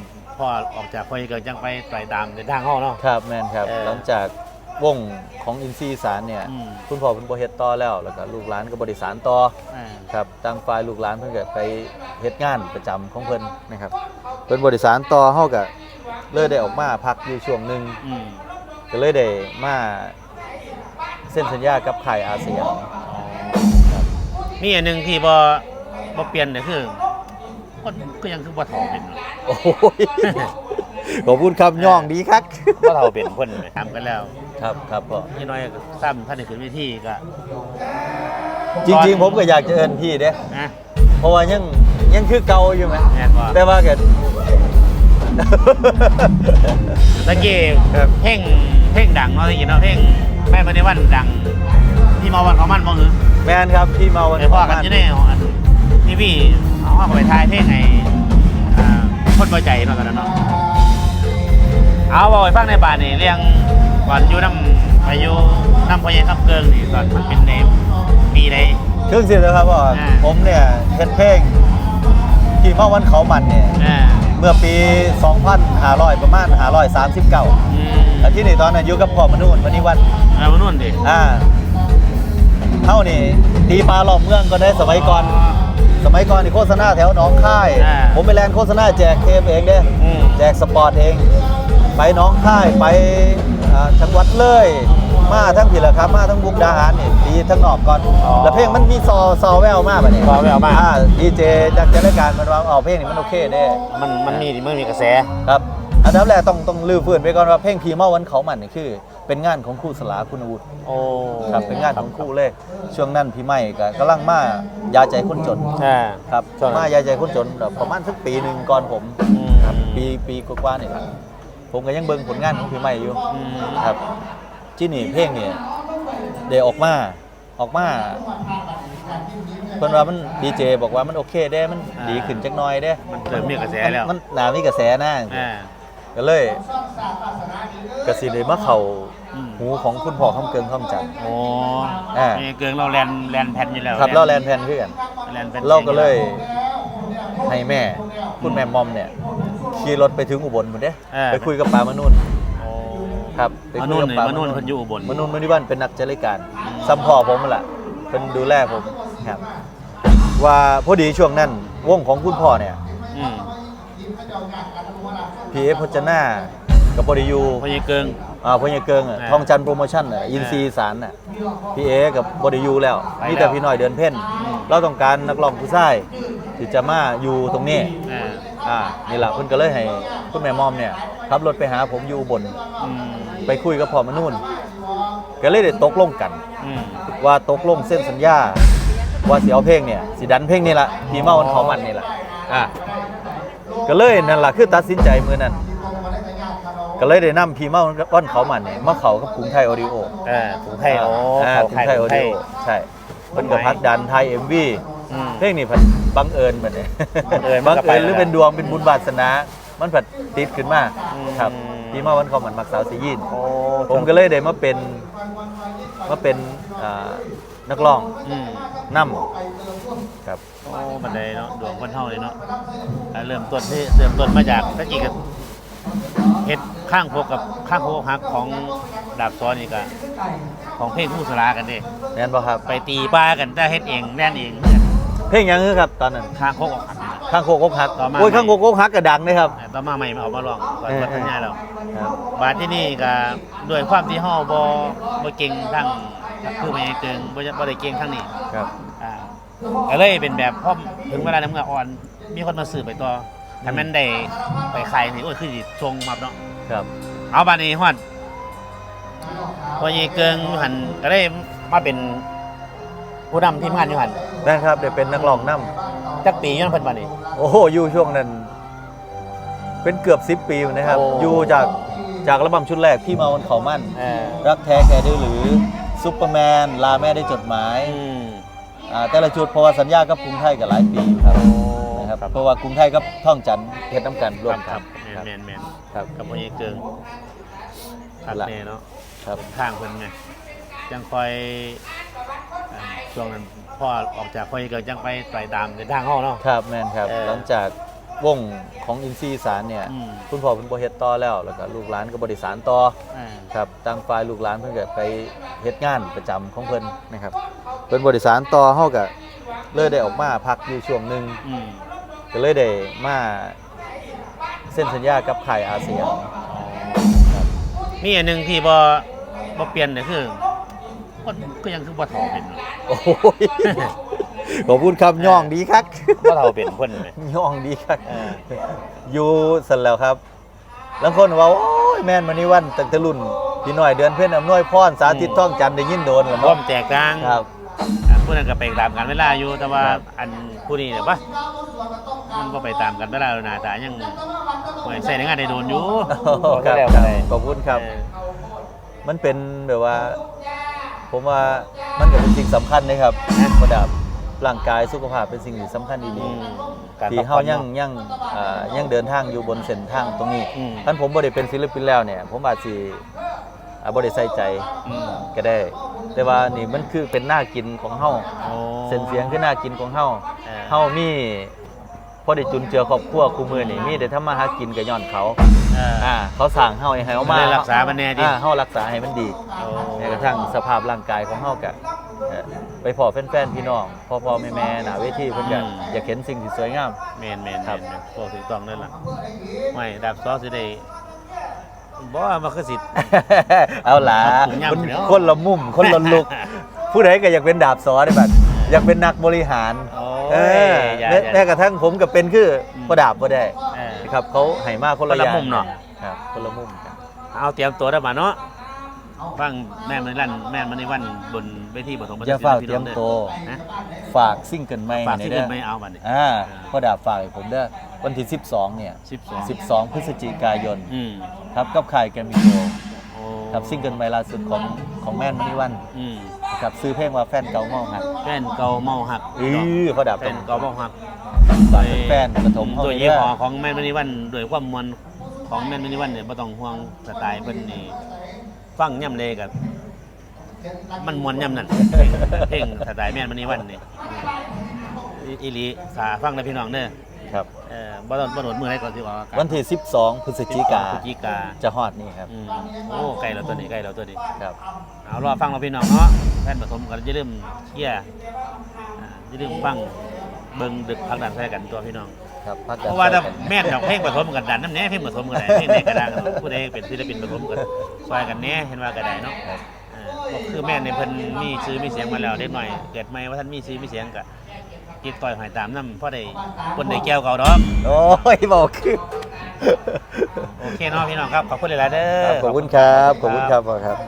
นั้นพ่อออกจากพ่อเกิดจังไปไต่ตามในทางเฮาเนาะ ครับแม่นครับ เออหลังจากวงของอินซีสารเนี่ยอืม คุณพ่อเพิ่นบ่เฮ็ดต่อแล้ว แล้วก็ลูกหลานก็บริสารต่ออ่าครับทางฝ่ายลูกหลานเพิ่นก็ไปเฮ็ดงานประจำของเพิ่นนะครับเพิ่นบริสารต่อเฮาก็เลยได้ออกมาพักอยู่ช่วงหนึงอืมก็เลยได้มาเส้นสัญญากับค่ายอาเซียนมีอันหนึงที่บ่บ่เปลี่ยนเนี่ยคือ คนก็ยังคือบ่เฒ่าเป็นเนาะโอ้ยขอบคุณครับย่องดีครับบ่เฒ่าเป็นคนทำกันแล้ว ครับครับพ่อนี่น้อยก็ซ้ำท่านได้ขึ้นเวทีก็จริง ๆ ผมก็อยากจะเอิ้นพี่เด้นะเพราะว่ายังยังคือเก่าอยู่ไหมแม่นบ่แต่ว่าก็ตะกี้ครับเพลงเพลงดังเนาะตะกี้เนาะเพลงแม่ปฏิวัติดังที่มาวันของมันบ่คือแมนครับพี่เมาวันไอ้พ่อกันอยู่ในอันทีวี เอาเข้าไปถ่ายเพลงไอ้อ่าคนบ่ใจเนาะตอนนั้นเนาะเอาบอกให้ฟังในบ้านนี่เรื่องก่อนอยู่น้ำอายุน้ำพ่อใหญ่คำเกิงนี่ตอนมันเป็นในปีใดครึ่งสิบแล้วครับพ่ออ่าผมเนี่ยเฮ็ดเพลงพี่เมาวันเขามันเนี่ยอ่าเมื่อปี 2500 ประมาณ 539อืมแล้วที่นี่ตอนนั้นอยู่กับพ่อมนูนวันนี้วันเอามานู่นดิอ่าเท่านี่ตีปลาหลอมเมืองก็ได้สมัยก่อน สมัยก่อนนี่โฆษณาแถวหนองค่าย อ่า ผมไปแลนโฆษณาแจกเทปเองเด้ อืม แจกสปอร์ตเอง ไปหน้องค่ายไปอ่าจังหวัดเลย มาทั้งผิดละครับ มาทั้งบุกดาหารนี่ดีทั้งนอกก่อน อ๋อแล้วเพลงมันมีซอซอแววมากแบบนี้ซอแววมาก ดีเจจากจัดรายการมันว่าเอาเพลงนี้มันโอเคเด้มันมันมีมันมีกระแส ครับ อันดับแรกต้องต้องลือฟื้นไปก่อนว่าเพลงพีเมาวันเขามันนี่คือ เป็นงานของครู่สลาคุณวุฒิโอ้ครับเป็นงานของครู่เลยช่วงนั้นพี่ไม่ก็กำลังมายาใจคนจนอ่า ครับช่วงนั้น มายาใจคนจนแบบประมาณสักปีหนึ่งก่อนผม อืมครับปีปีกว่าๆนี่แหละผมก็ยังเบิ่งผลงานของพี่ไม่อยู่อืมครับที่นี่เพลงนี่เดออกมาออกมาเพิ่นว่ามันดีเจบอกว่ามันโอเคได้มันดีขึ้นจักหน่อยได้มันเริ่มมีกระแสแล้ว มันหนามีกระแสหน้าอ่า ก็เลยกระสิได้มาเข้าอืม หูของคุณพ่อคำเกิงคำจันทร์โอ้อ่ามีเกิงเราแลนแลนแผ่นอยู่แล้วครับเล่าแลนแพนขึ้นกันแลนแผ่นเราก็เลยให้แม่ คุณแม่มอมเนี่ยขี่รถไปถึงอุบลหมดเด้เออ ไปคุยกับปามานุ่นโอ้ ครับไปมาคุนุ่ยนกับนี่ปามานุ่นคนอยู่อุบลมานุ่นมณิวันเป็นนักจัดรายการซัมพ่อผมนั่นแหละเป็นดูแลผมครับ ว่าพอดีช่วงนั้นวงของคุณพ่อเนี่ย อืม พีเอฟพจนากับบริยูพญเกิง อ่าพญเกิงอะอ่าทองจันทร์โปรโมชั่นอะอินซีสารน่ะพีเอกับบริยูแล้วไปมีแต่แล้ว พี่หน่อยเดินเพ่นอืมเราต้องการนักร้องผู้ชายที่จะมาอยู่ตรงนี้ อ่าอ่านี่แหละเพิ่นก็เลยให้คุณแม่มอมเนี่ยขับรถไปหาผมอยู่อุบน อืมไปคุยกับพ่อมนุ่นก็เลยได้ตกลงกัน อืมว่าตกลงเส้นสัญญา ว่าสิเอาเพลงเนี่ยสิดันเพลงนี่ละพี่เมาวันเขามันนี่ละอะ ก็เลยนั่นล่ะคือตัดสินใจมือนั้นก็เลยได้นำพี่เมาวันเขามันเนี่ยมาเขากับกรุงไทยออดิโออ่าถุงไทยโอ้อ่าเขากรุไทงยไทยอถุองไทดิยโอใช่เพิ่นก็พักดันไทยเอ็มวีอืม เพลงนี้เพิ่นบังเอิญแบบนี้บังเอิญมันบังก็ไปเอิญหรือแล้วเป็นดวงเป็นบุญบาสนา มันผัดติดขึ้นมาอืม ครับพี่เมาวันเขามันมักสาวสียิน โอ้ผมก็เลยได้มาเป็นมาเป็นอ่า นักร้องอืมนำครับโอ้บันไดเนาะดวงคนเฮาเลยเนาะอ่าเริ่มต้นที่เริ่มต้นมาจากตะกี้กับเฮ็ดข้างพวกกับข้างพวกฮักของดาบซ้อนนี่ก็ของเพลงผู้สลากันเด้แม่นบ่ครับไปตีป้ากันแต่เฮ็ดเองแน่นเองเพลงหยังคือครับตอนนั้น ข้างโคกออกหักนี่ล่ะข้างโคกอกหักต่อมา โอ้ยข้างโคกอกหักก็ดังนะครับ ต่อมาใหม่มาเอามาลองตอนเออ วัดพันยาแล้วครับบาดที่นี่ก็ด้วยความที่เฮาบ่บ่เก่งทั้ง คือไม่เกิงบ่จะบ่ได้เก่งทั้งนี้ครับ อ่าก็เลยเป็นแบบพอถึงเวลาน้ำเงืออ่อน มีคนมาสืบไปต่อถ้าแม่นได้ไปขายนี่โอ้ยคือสิชงมาเนาะครับ เอาบาดนี้ฮอดพอยีเกิงอยู่หันก็ได้มาเป็นผู้นำทีมงานอยู่หันนั่นครับเดี๋ยวเป็นนักร้องนำจักปีอยู่นั่นเพิ่นบาดนี้ โอ้โหอยู่ช่วงนั้น เป็นเกือบ10ปีอยู่นะครับ โอ้ อยู่จากจากอัลบั้มชุดแรกพี่เมาวันเขามั่น เออรักแท้แค่ดื้อหรือ ซุปเปอร์แมนลาแม่ได้จดหมายอืม อ่าแต่ละจุดเพราะว่าสัญญากับกรุงไทยกับหลายปีครับนะครับ เพราะว่ากรุงไทยกับท่องจันทร์เฮ็ดน้ำกันร่วมคกัรันบคแมรับนแมนครับกับพอยีเกิงครับละแน่เนาะครับทางเพิ่นไงจังคอยอ่าช่วงนั้นพ่อออกจากคอยเกิดจังไปไต่ตามในทางเฮาเนาะ ครับแมนครับเออ หลังจาก วงของอินซีอีสารเนี่ย อืม คุณพ่อเพิ่นบ่เฮ็ดต่อแล้ว แล้วก็ลูกหลานก็บ่ได้สานต่ออ่าครับต่างฝ่ายลูกหลานเพิ่นก็ไปเฮ็ดงานประจำของเพิ่นนะครับ เพิ่นบ่ได้สานต่อเฮาก็เลยได้ออกมาพักอยู่ช่วงหนึง อืมก็เลยได้มาเซ็นสัญญากับค่ายอาเซียนครับมีอันหนึงที่บ่บ่เปลี่ยนเนี่ยคือคนก็ยังคือบ่เฒ่าเป็นเนาะโอ้ย ขอบคุณครับย่องดีคักบ่เฒ่าเป็นคนเลยย่องดีคักเอออยู่สันแล้วครับบางคนว่าโอ้ยแม่นมานี่วันตั้งแต่รุ่นพี่น้อยเดือนเพิ่นอำนวยพรสาธิตท่องจันทร์ได้ยินโดนแล้วร่วเนาะมแจกต่างครับอ่าผู้นั้นก็ไปตามกันเวลาอยู่แต่ว่าครับอันผู้นี้เนี่ยปะมันก็ไปตามกันเวลาแล้วนะแต่ยังเหมือนใส่ในงานได้โดนอยู่ครับแล้วคก็รับได้ขอบคุณครับเออมันเป็นแบบว่า ผมว่ามันก็เป็นสิ่งสำคัญนะครับระดับ ร่างกายสุขภาพเป็นสิ่งที่สำคัญดีอืมการที่พักเฮาผ่อนยังเนาะยังอ่ายังเดินทางอยู่บนเส้นทางตรงนี้อืม ท่านผมบ่ได้เป็นศิลปินแล้วเนี่ย ผมอาจสิอ่าบ่ได้ใส่ใจอืมก็ได้ แต่ว่านี่มันคือเป็นหน้ากินของเฮาโอ้เส้นเสียงคือหน้ากินของเฮาเออเฮามีพอได้จุนเจือครอบครัวคู่มือนี่มีแต่ทำมาหากินก็ย้อนเขาเอออ่าเขาสั่งเฮาให้เฮามาได้รักษามันแน่ดิ อ่าเฮารักษาให้มันดีโอ้ แม้กระทั่งสภาพร่างกายของเฮาก็เอ่อ ไปพอแฟนๆพี่น้องพ่อๆแม่ๆหน้าเวทีเพิ่นก็อยากเห็นสิ่งที่สวยงามแมนแมนครับแมนพวกถูกต้องนั่นแหละไม่ดับซอสสิได้บ่ว่ามันคือสิ เอาล่ะผมย้ำคนอยู่แล้ว คนละมุมคนละลุก ผู้ใดก็อยากเป็นดาบสอได้บัดอยากเป็นนักบริหารโอ้เอยออย่าแม้อย่า แม้กระทั่งผมก็เป็นคืออม บ่ดาบบ่ได้เออ นะครับเขาให้มาคนละคนละอย่างมุมเนาะ ครับคนละมุมครับเอาเตรียมตัวได้มาเนาะ ฟังแม่มันลั่นแม่มันในวันบนเวทีปฐมบรรอย่าศิลฝากพี่เตรียมน้องด้อตัวนะฝากซิ่งเกิลใหม่ฝากหน่ที่อยเกิเด้นไม่อเอาบัดนี้อ่าพ่อดาบฝากให้ผมเด้อวันที่ 12 เนี่ย12 12 พฤศจิกายน อืมครับกับค่ายแกรมมี่โกโอ้ครับซิงเกิลใหม่ล่าสุดของของแม่นมณีวันอืมครับซื้อเพลงว่าแฟนเก่าเมาหักแฟนเก่าเมาหักอือพ่อดาบแฟนเก่าเมาหักฝากแฟนๆปฐมเฮาโดยเด้ยี่อห้อของแม่นมณีวันโดยความมวลของแม่นมณีวันเนี่ยบ่ต้องห่วงสไตล์เพิ่นนี่ ฟังย่ำเลยกับมันมวนย่ำนั่นเพลงเพลงสไตล์แม่นมณีวันนี่อืมอีอีหลีสาฟังนะพี่น้องเด้อครับเอ่อบ่ต้องบ่โดดมืออะไรก่อนสิออกอากาศวันที่ 12 พฤศจิกาพฤศจิกาจะฮอดนี่ครับ อืมโอ้ใกล้แล้วตัวนี้ใกล้แล้วตัวนี้ ครับ เอารอฟังเราพี่น้องเนาะแฟนผสมกันจะเริ่าลืมเชียร์อ่าอย่าลืมฟังเบิ่งดึกพักดันใส่กันตัวพี่น้อง ครับพักเพกันราะว่าถ้าใส่กันแม่นดอกเพลงผสมกันดันน้ำแหน่เพลงผสมกันได้เพลงในกระดังผู้ใดเป็นศิลปินผสมกันซอยกันแหน่เห็นว่าก็ได้เนาะครับเออก็คือแม่นในเพิ่นมีชื่อมีเสียงมาแล้วเด็กหน่อย เกิดใหม่ว่าท่านมีชื่อมีเสียงก็กิดต่อยหอยตามน้ำเพราะได้คนได้แก้วเก่าดอกโอ้ยบอกคือโอเคเนาะพี่น้องครับขอบคุณหลายๆเด้อ ครับขอบคุณครับ ขอบคุณครับพ่อครับ